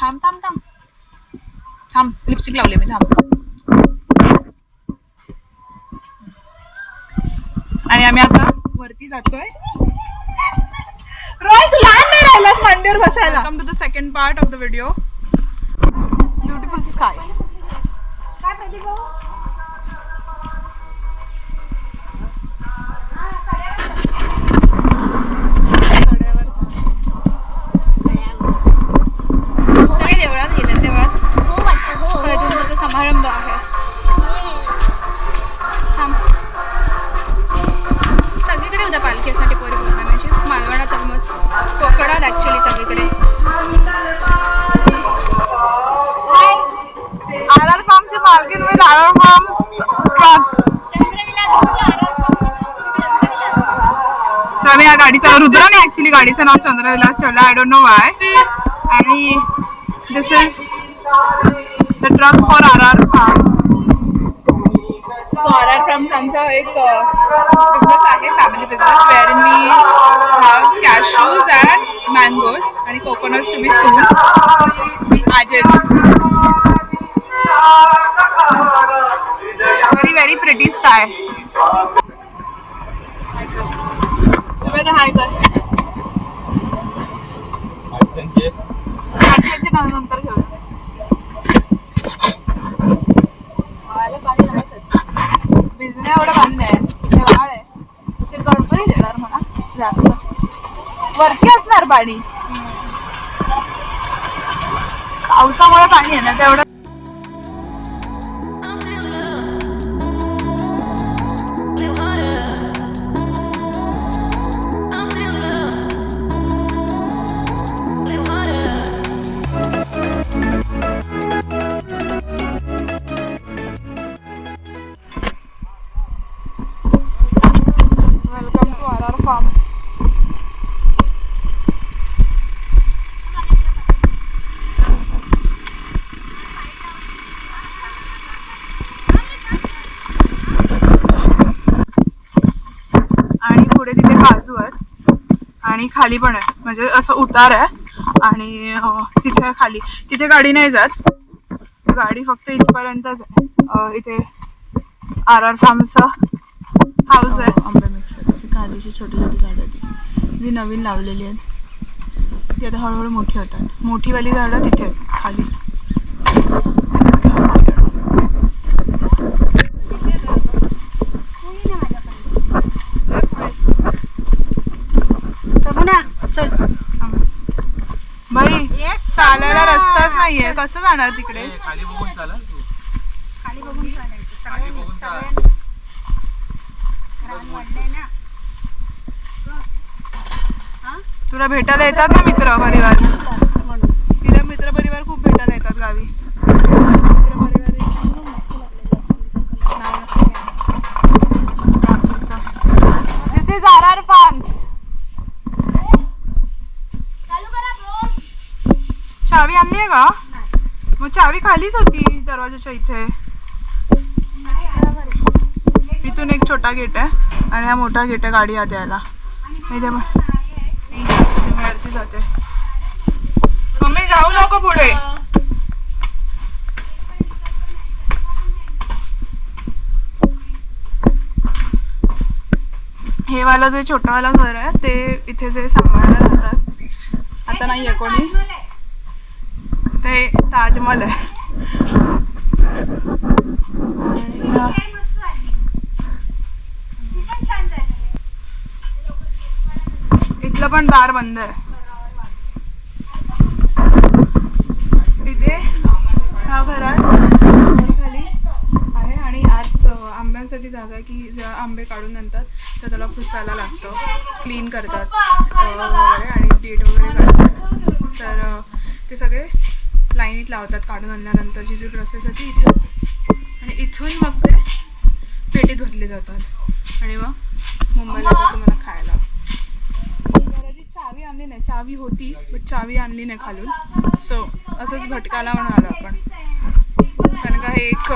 थांब थांब थांब थांब लिपस्टिक लावले मी थांब आणि आम्ही आता वरती जातोय. रोय तू लहान नाही राहिलास मांडीवर बसायला. Welcome to the second part of the video beautiful sky काय प्रदीप भाऊ? रुद्राने गाडीचं नाव चंद्रविलास ठेवलं आय डोंट नो वाय आणि this is the truck for R R farms so R R farms आमचा एक बिझनेस आहे family business where in have cashews and mangoes आणि coconuts to be soon मी आजच very very pretty sky high कर आजचे नाव नंतर घेऊया भिजण्या एवढं पाणी नाही ते वाळ आहे ते गळतोही देणार म्हणा जास्त वरती असणार पाणी. पावसामुळे पाणी आहे ना तेवढं आणि तिथे काजू आहेत आणि खाली पण आहे म्हणजे असं उतार आहे आणि तिथे खाली. तिथे गाडी नाही जात. गाडी फक्त इथपर्यंतच आहे. इथे आर आर फार्मचं हाऊस आहे. आंबे काजूची छोटी छोटी झाडं ती जी नवीन लावलेली आहेत. ती आता हळूहळू मोठी होतात. मोठीवाली झाडं तिथे आहेत खाली बाई चालायला रस्ताच नाहीये. कसं जाणार तिकडे? खाली बघून चाला. तू खाली बघून चालायचं. खाली बघून चाल. तुला भेटायला येतात ना मित्र? परिवार तिला मित्र परिवार खूप भेटायला येतात गावी मित्र परिवार this is R R farms चावी आणली आहे का? मग चावी खालीच होती दरवाजाच्या इथे. इथून एक छोटा गेट आहे आणि हा मोठा गेट आहे गाडी आत यायला. इथे मी जाते. मम्मी जाऊ नको पुढे. हे वाला जे छोटावाला घर आहे ते इथे जे सांभाळायला जातात. आता नाही आहे कोणी. ते ताजमहल आहे. आणि इथलं पण दार बंद आहे. इथे ह्या घरात खाली आहे आणि आत आंब्यांसाठी जागा आहे की जेव्हा आंबे काढून नंतर तर त्याला पुसायला लागतं. क्लीन करतात वगैरे आणि डेट वगैरे काढतात. तर ते सगळे लाईनीत लावतात काढून आणल्यानंतरची जी प्रोसेस आहे ती इथे होते आणि इथून मग ते पेटीत भरले जातात. आणि मग मुंबईला तुम्हाला खायला. घराची चावी आणली नाही चावी होती बट चावी आणली नाही खालून. सो असंच भटकाला म्हणून आलो आपण. कारण का हे एक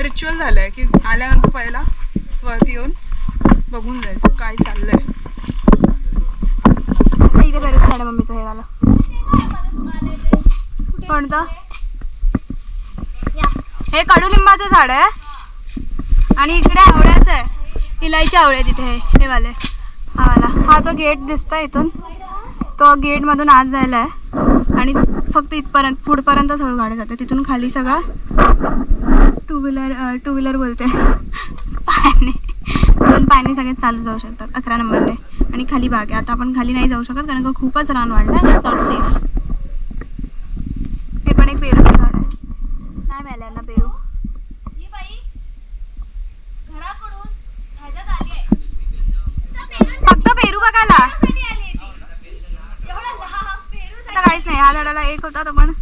रिच्युअल झालं आहे की आल्यानंतर पहिला वरती येऊन बघून जायचं काय चाललंय. इथे मम्मीचं हे झालं कोणतं? हे कडुलिंबाचं झाड आहे. आणि इकडे आवळ्याचं आहे. इलायची आवळे तिथे. हे हे वाले. हा वाला. हा जो गेट दिसतोय इथून तो गेटमधून आत जायला आहे. आणि फक्त इथपर्यंत पुढपर्यंतच हळू गाडी जाते. तिथून खाली सगळा टू व्हीलर टू व्हीलर बोलते. पाणी. दोन पायाने सगळे चालत जाऊ शकतात. अकरा नंबरने आणि खाली बाग आहे. आता आपण खाली नाही जाऊ शकत कारण का खूपच रान वाढलं आहे नॉट सेफ हे पण एक पेरूचं झाड आहे नाही मिळालं यांना पेरू फक्त पेरू बघायला आता काहीच नाही. ह्या झाडाला एक होता तो पण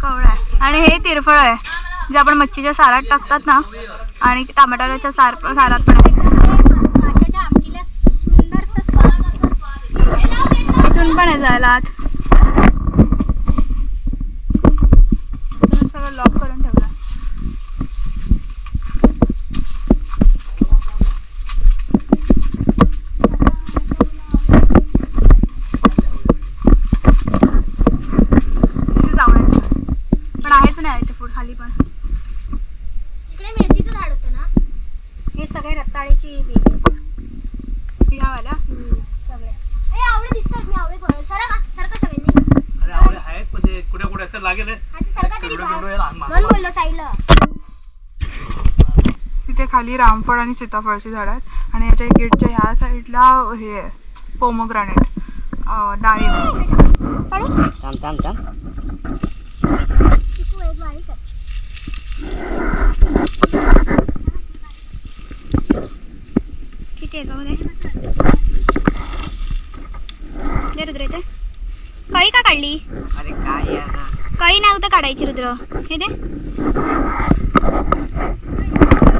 कवळा आहे. आणि हे तिरफळ आहे जे आपण मच्छीच्या सारात टाकतात ना आणि टमाटरच्या सार सारात पण आहे. इथून पण आहे जायला आत इथून सगळं लॉक करून ठेवलं तिथेच आवडायचं पण आहेच नाही इथे फूड खाली पण इकडे मिरचीचं झाड होतं ना हे सगळे रताळीची बी ह्या वाल्या सगळे ए आवडे दिसतात मी आवडे फळ सरा का सारखं सगळ्यांनी अरे आवडे आहेत पण ते कुठे कुठे तर लागेल हे. आता सरका तरी केवढं का केवढं आहे लहान मन मागं. बोललो साईडला तिथे खाली रामफळ आणि सीताफळची झाड आहेत. आणि याच्या गेटच्या ह्या साईडला हे पोमोग्रानेट आहे. किती आहे का मध्ये? दे रुद्र इथे. कळी का काढली? अरे काय यार कळी नव्हतं काढायची रुद्र. हे दे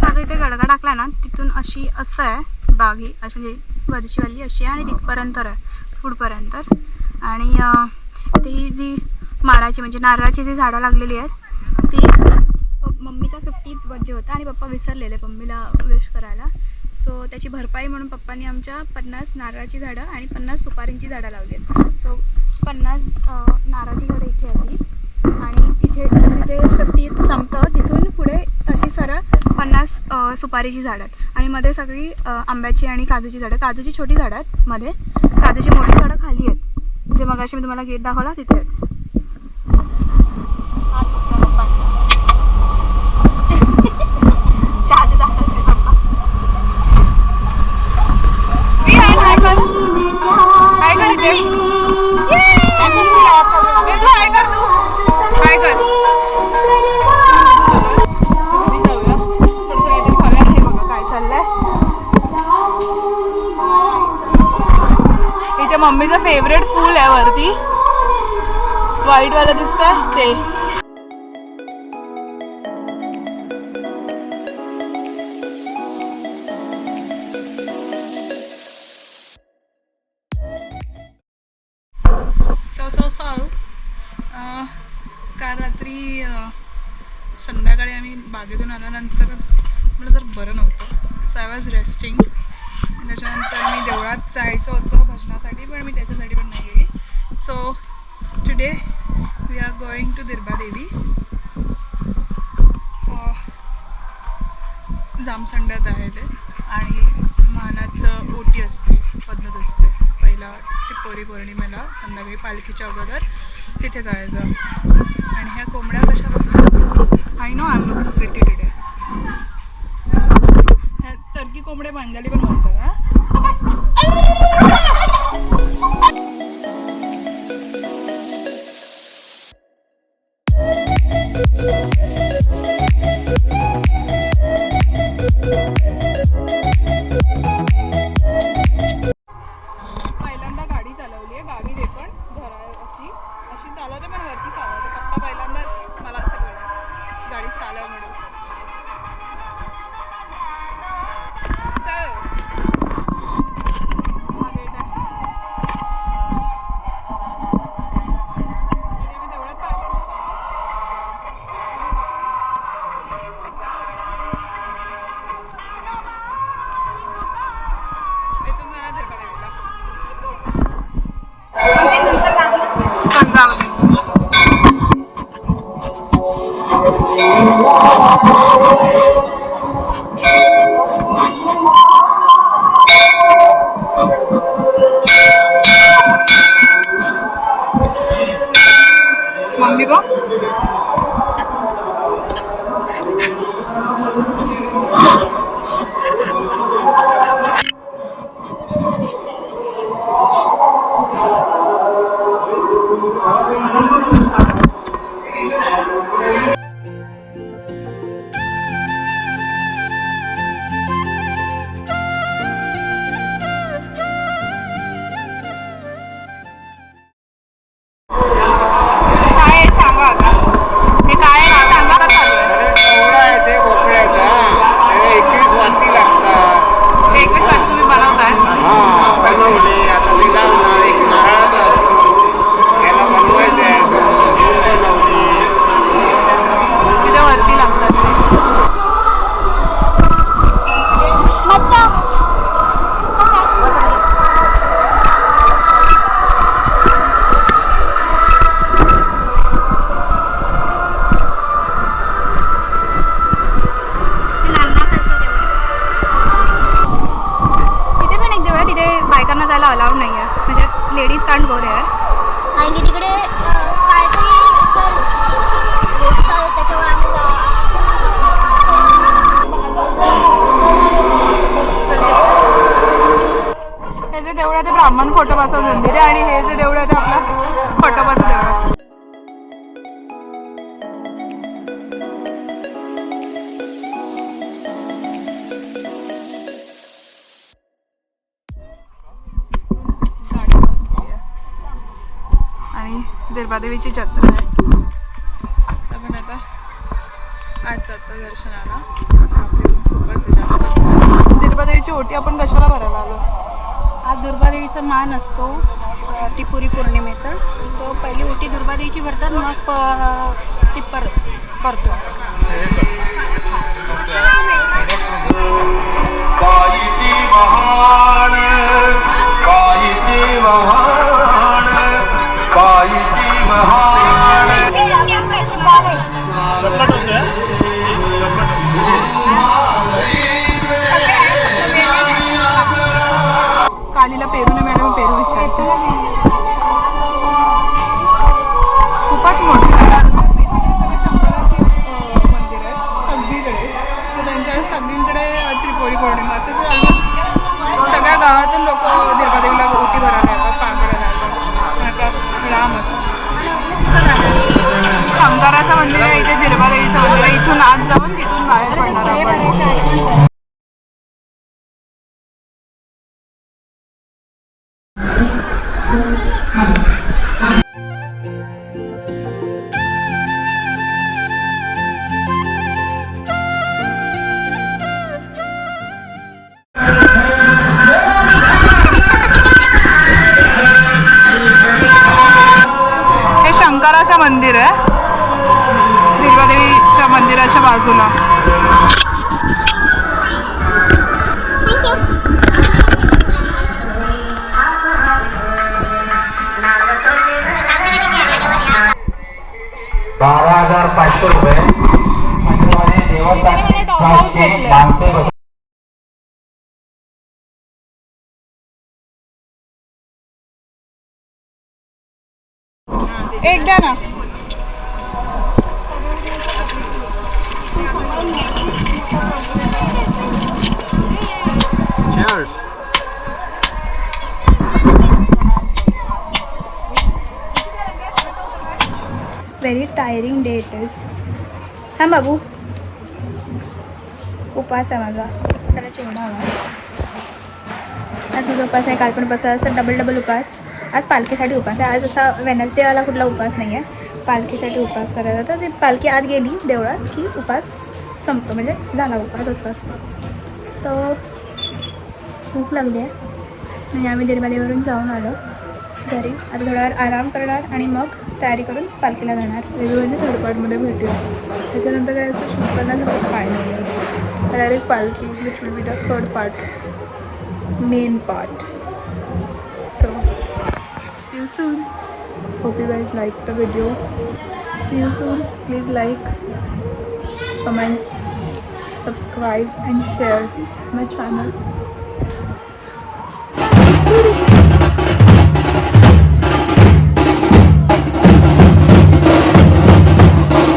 माझा इथे गडगा टाकला ना तिथून अशी असं आहे. बाग ही अशी म्हणजे वरचीवाली अशी आहे आणि तिथपर्यंत आहे. पुढपर्यंत आणि ती ही जी माडाची म्हणजे नारळाची जी झाडं लागलेली आहेत ती प- मम्मीचा फिफ्टीथ बड्डे होता आणि पप्पा विसरलेले मम्मीला विश करायला. सो त्याची भरपाई म्हणून पप्पांनी आमच्या पन्नास नारळाची झाडं आणि पन्नास सुपारींची झाडं लावली आहेत. सो पन्नास नारळाची झाडं इथे आली. आणि तिथे जिथे फिफ्टी संपतं तिथून पुढे अशी सरळ पन्नास सुपारीची झाडं आहेत. आणि मध्ये सगळी आंब्याची आणि काजूची झाडं काजूची छोटी झाडं आहेत मध्ये. काजूची मोठी झाडं खाली आहेत. जे मग मी तुम्हाला गेट दाखवला तिथे आहेत. मम्मीचं फेवरेट फूल आहे वरती. व्हाईट वाला दिसतंय ते. सो सो सो काल रात्री संध्याकाळी आम्ही बागेतून आल्यानंतर मला जर बरं नव्हतं सो आय वॉज रेस्टिंग त्याच्यानंतर मी देवळात जायचं होतं भजनासाठी पण मी त्याच्यासाठी पण नाही गेली. So today we are going to Dirba Devi जामसंड्यात आहे ते. आणि मानाचं ओटी असते पद्धत असते. पहिला टिपोरी पौर्णिमेला संध्याकाळी पालखीच्या अगोदर तिथे जायचं. आणि ह्या कोंबड्या कशा बघतात I know I am looking pretty today ह्या टर्की कोंबड्या बंगाली पण गाडी मम्मी बघ काय आणि तिकडे काहीतरी गोष्ट आहे, आम्ही हे जे देऊळ आहे ते ब्राह्मण फोटोबाचं मंदिर आहे आणि हे जे देऊळ आहे ते आपलं फोटोबाचं देऊळ आणि दुर्गादेवीची जत्रा आहे. आपण आता आज जातो दर्शनाला. खूपच जास्त. दुर्गादेवीची ओटी आपण कशाला भरायला आलो? आज दुर्गादेवीचा मान असतो टिपुरी पौर्णिमेचा. तो पहिली उटी दुर्गादेवीची भरतात मग टिप्पर करतो. कायिती महान शंकराचं मंदिर आहे इथे दुर्गादेवीचं मंदिर आहे. इथून आत जाऊन तिथून बाहेर पडणार हे मंदिर आहे. मंदिराच्या बाजूला. बारा हजार पाचशे रुपये. एक द्या ना. Very tiring day it is हां बाबू उपास आहे माझा त्याला चिवडा हवा आज माझा उपास आहे काल पण बसा असं डबल डबल उपास आज पालखीसाठी उपास आहे आज असा वेनसडेवाला कुठला उपास नाही आहे पालखीसाठी उपास करायचा तर ती पालखी आज गेली देवळात की उपास संपतो म्हणजे झाला उपास असं असतं. तर भूक लागली आहे. म्हणजे आम्ही दिरबालीवरून जाऊन आलो. घरी. आता थोडा वेळ आराम करणार आणि मग तयारी करून पालखीला जाणार. वेगवेगळ्या थर्ड पार्टमध्ये भेटूया. त्याच्यानंतर काय असं शूट करण्यासारखं काय नाही डायरेक्ट पालखी which will be the third part main part so see you soon hope you guys like the video see you soon please like comments, subscribe and share my channel.